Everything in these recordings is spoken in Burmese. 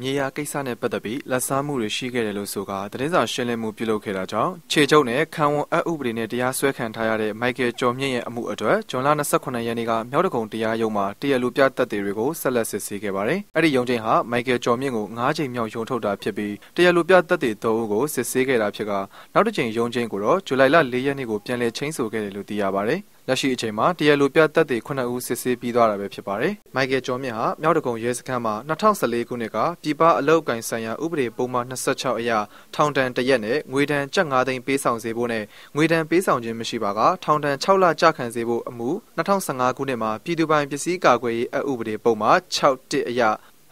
မြေယာကိစ္စနဲ့ပတ်သက်ပြီးလက်စားမှုတွေရှိခဲ့တယ်လို့ဆိုကာသတင်းစာရှင်းလင်းမှုပြုလုပ်ခဲ့တာကြောင့်ခြေချုပ်နဲ့ခံဝန်အပ်ဥပဒေနဲ့တရားစွဲခံထားရတဲ့မိုက်ကယ်ကျော်မြင့်ရဲ့အမှုအတွက်ဇွန်လ28ရက်နေ့ကမြောက်တကုံတရားရုံးမှာတရားလိုပြသက်သေတွေကိုဆက်လက်စစ်ဆေးခဲ့ပါတယ်။အဲ့ဒီရုံးချိန်ဟာမိုက်ကယ်ကျော်မြင့်ကို9ချိန်မြောက်ရုံးထုတ်တာဖြစ်ပြီးတရားလိုပြသက်သေ3ဦးကိုစစ်ဆေးခဲ့တာဖြစ်ကနောက်တစ်ချိန်ရုံးချိန်ကိုတော့ဇူလိုင်လ4ရက်နေ့ကိုပြန်လည်ချင်းဆိုခဲ့တယ်လို့သိရပါတယ်။ လက်ရှိအချိန်မှာတရားလိုပြသက်သေ9ဦးစစ်ဆေးပြီးသွားတာပဲဖြစ်ပါတယ်။မိုက်ကယ်ကျော်မြင့်ဟာမြောက်တကုံရဲစခန်းမှာ2014ခုနှစ်ကပြည်ပအလုပ်အကင်ဆိုင်ရာဥပဒေပုံမှန်26အရထောင်ဒဏ်တရက်နဲ့ငွေဒဏ်ကျပ်9သိန်းပေးဆောင်စေဖို့နဲ့ငွေဒဏ်ပေးဆောင်ခြင်းမရှိပါကထောင်ဒဏ်6လကြာခံစေဖို့အမှု2015ခုနှစ်မှာပြည်သူပိုင်ပစ္စည်းကာကွယ်ရေးအဥပဒေပုံမှန်6.1အရ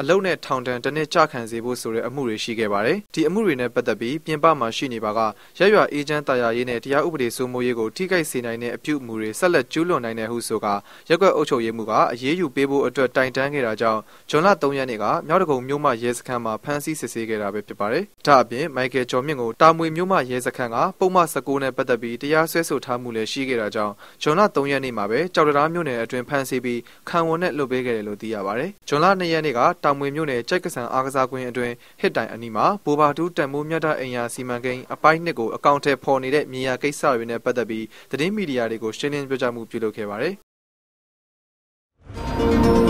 အလုတ်နဲ့ထောင်ဒဏ်တစ်နှစ်ကြာခံစေဖို့ဆိုတဲ့အမှုတွေရှိခဲ့ပါတယ်။ဒီအမှုတွေနဲ့ပတ်သက်ပြီးပြင်ပမှာရှိနေပါကရရွာအေဂျင့်တာယာရေးနဲ့တရားဥပဒေစိုးမိုးရေးကိုထိခိုက်စေနိုင်တဲ့အပြုအမူတွေဆက်လက်ကျူးလွန်နိုင်တဲ့ဟုဆိုကရက်ကွက်အုပ်ချုပ်ရေးမှုကအရေးယူပေးဖို့အတွက်တိုင်တန်းခဲ့တာကြောင့်ဇွန်လ3ရက်နေ့ကမြောက်တကုံမြို့မရဲစခန်းမှာဖမ်းဆီးစစ်ဆေးခဲ့တာပဲဖြစ်ပါတယ်။ဒါအပြင်မိုက်ကယ်ကျော်မြင့်ကိုတာမွေမြို့မရဲစခန်းကပုံမှန်19နဲ့ပတ်သက်ပြီးတရားစွဲဆိုထားမှုလည်းရှိခဲ့တာကြောင့်ဇွန်လ3ရက်နေ့မှာပဲကြောက်တရားမြို့နယ်အတွင်းဖမ်းဆီးပြီးခံဝန်နဲ့လွတ်ပေးခဲ့တယ်လို့သိရပါတယ်။ဇွန်လ2ရက်နေ့ကတာမွေမြို့နယ်ကြိုက်ကဆန်အားကစားကွင်းအတွင်းဟစ်တိုင်အနီးမှာဘိုဘာတူးတန်မိုးမြတ်တဲ့အင်ယာစီမံကိန်းအပိုင်းနှစ်ကိုအကောင့်ထဲပေါ်နေတဲ့မြေယာကိစ္စတွေနဲ့ပတ်သက်ပြီးသတင်းမီဒီယာတွေကိုရှင်းလင်းပြောကြားမှုပြုလုပ်ခဲ့ပါတယ်။